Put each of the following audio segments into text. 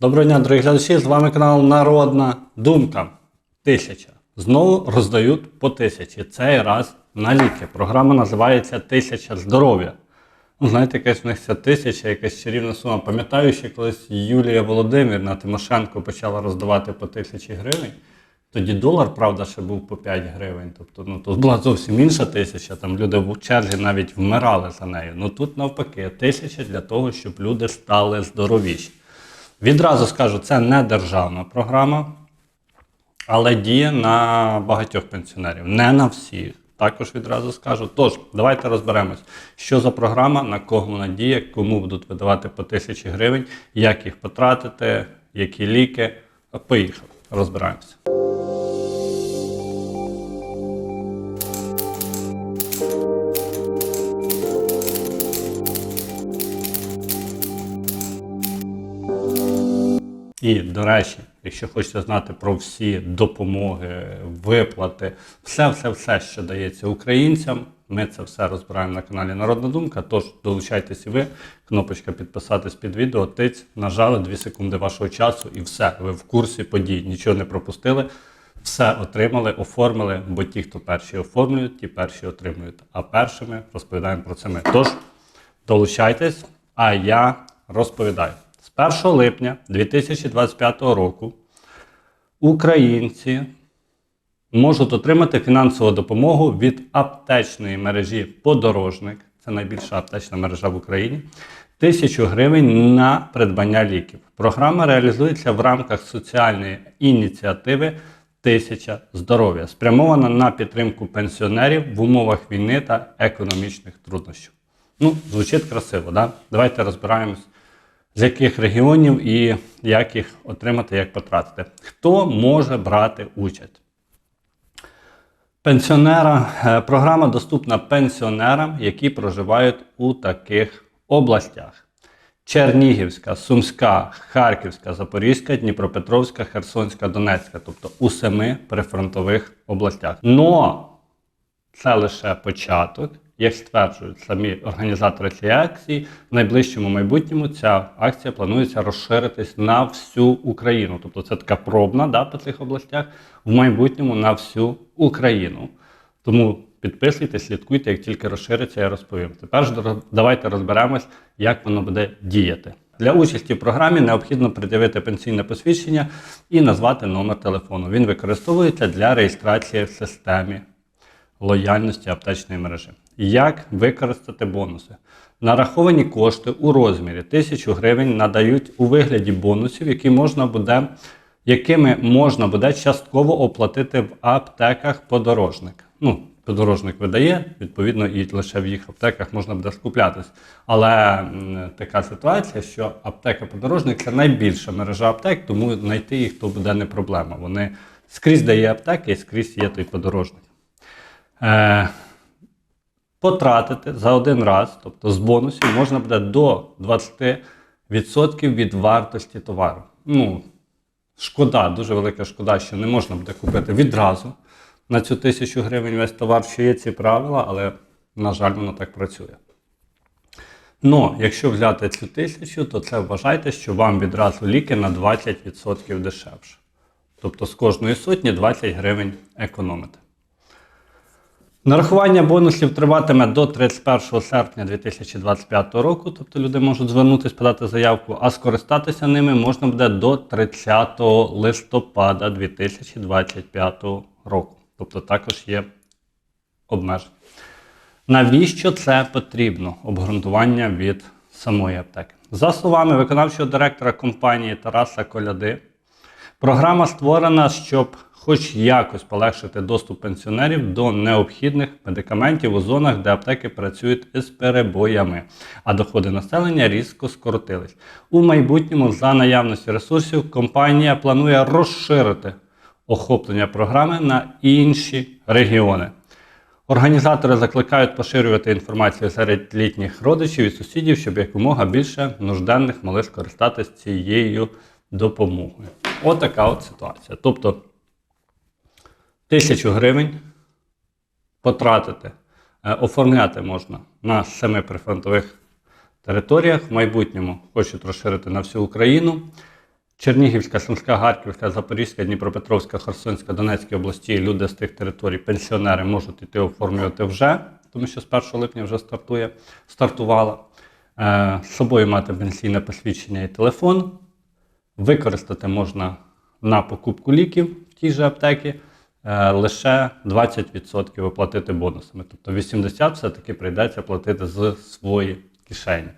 Доброго дня, дорогі глядачі! З вами канал Народна Думка. Тисяча. Знову роздають по тисячі. Цей раз на ліки. Програма називається Тисяча здоров'я. Ну, знаєте, якась в них ця тисяча, якась чарівна сума. Пам'ятаю, що колись Юлія Володимирівна Тимошенко почала роздавати по тисячі гривень. Тоді долар, правда, ще був по 5 гривень. Тобто, ну тут була зовсім інша тисяча. Там люди в черзі навіть вмирали за нею. Ну тут навпаки, тисяча для того, щоб люди стали здоровіші. Відразу скажу, це не державна програма, але діє на багатьох пенсіонерів, не на всіх. Також відразу скажу. Тож, давайте розберемось, що за програма, на кого вона діє, кому будуть видавати по тисячі гривень, як їх потратити, які ліки. Поїхали, розбираємося. І, до речі, якщо хочете знати про всі допомоги, виплати, все-все-все, що дається українцям, ми це все розбираємо на каналі Народна Думка. Тож долучайтесь і ви, кнопочка підписатись під відео, тиць, нажали 2 секунди вашого часу і все. Ви в курсі подій, нічого не пропустили. Все отримали, оформили, бо ті, хто перші оформлюють, ті перші отримують. А першими розповідаємо про це ми. Тож долучайтесь, а я розповідаю. З 1 липня 2025 року українці можуть отримати фінансову допомогу від аптечної мережі Подорожник, це найбільша аптечна мережа в Україні, тисячу гривень на придбання ліків. Програма реалізується в рамках соціальної ініціативи Тисяча здоров'я, спрямована на підтримку пенсіонерів в умовах війни та економічних труднощів. Ну, звучить красиво, да? Давайте розбираємось з яких регіонів і як їх отримати, як потратити. Хто може брати участь? Пенсіонера, е, програма доступна пенсіонерам, які проживають у таких областях: Чернігівська, Сумська, Харківська, Запорізька, Дніпропетровська, Херсонська, Донецька, тобто у семи прифронтових областях. Но це лише початок. Як стверджують самі організатори цієї акції, в найближчому майбутньому ця акція планується розширитись на всю Україну. Тобто це така пробна да, по цих областях, в майбутньому на всю Україну. Тому підписуйтесь, слідкуйте, як тільки розшириться, я розповім. Тепер ж давайте розберемось, як воно буде діяти. Для участі в програмі необхідно пред'явити пенсійне посвідчення і назвати номер телефону. Він використовується для реєстрації в системі лояльності аптечної мережі. Як використати бонуси? Нараховані кошти у розмірі 1000 гривень надають у вигляді бонусів, які можна буде, якими можна буде частково оплатити в аптеках подорожник. Ну, подорожник видає, відповідно, і лише в їх аптеках можна буде скуплятись. Але така ситуація, що аптека подорожник це найбільша мережа аптек, тому знайти їх то буде не проблема. Вони скрізь дає аптеки і скрізь є той подорожник. Е, потратити за один раз, тобто з бонусів, можна буде до 20% від вартості товару. Ну, шкода, дуже велика шкода, що не можна буде купити відразу на цю тисячу гривень весь товар, що є ці правила, але, на жаль, воно так працює. Ну, якщо взяти цю тисячу, то це вважайте, що вам відразу ліки на 20% дешевше. Тобто з кожної сотні 20 гривень економите. Нарахування бонусів триватиме до 31 серпня 2025 року, тобто люди можуть звернутися, подати заявку, а скористатися ними можна буде до 30 листопада 2025 року. Тобто також є обмеження. Навіщо це потрібно? Обґрунтування від самої аптеки. За словами виконавчого директора компанії Тараса Коляди, Програма створена, щоб хоч якось полегшити доступ пенсіонерів до необхідних медикаментів у зонах, де аптеки працюють із перебоями, а доходи населення різко скоротились. У майбутньому, за наявності ресурсів, компанія планує розширити охоплення програми на інші регіони. Організатори закликають поширювати інформацію серед літніх родичів і сусідів, щоб якомога більше нужденних могли скористатися цією допомогою. Отака от ситуація. Тобто тисячу гривень потратити, е, оформляти можна на семи прифронтових територіях. В майбутньому хочуть розширити на всю Україну. Чернігівська, Сумська, Харківська, Запорізька, Дніпропетровська, Херсонська, Донецька області, люди з тих територій, пенсіонери можуть іти оформлювати вже, тому що з 1 липня вже стартує, стартувала. Е, з собою мати пенсійне посвідчення і телефон. Використати можна на покупку ліків в тій же аптекі е, лише 20% оплатити бонусами. Тобто 80% все-таки прийдеться платити з своєї кишені.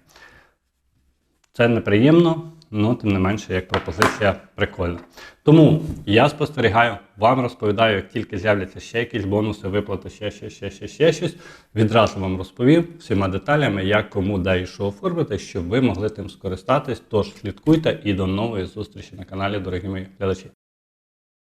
Це неприємно, але тим не менше, як пропозиція прикольна. Тому я спостерігаю, вам розповідаю, як тільки з'являться ще якісь бонуси, виплати, ще, ще, ще, ще, ще щось. Відразу вам розповів всіма деталями, як кому де і що оформити, щоб ви могли тим скористатись. Тож слідкуйте і до нової зустрічі на каналі, дорогі мої глядачі.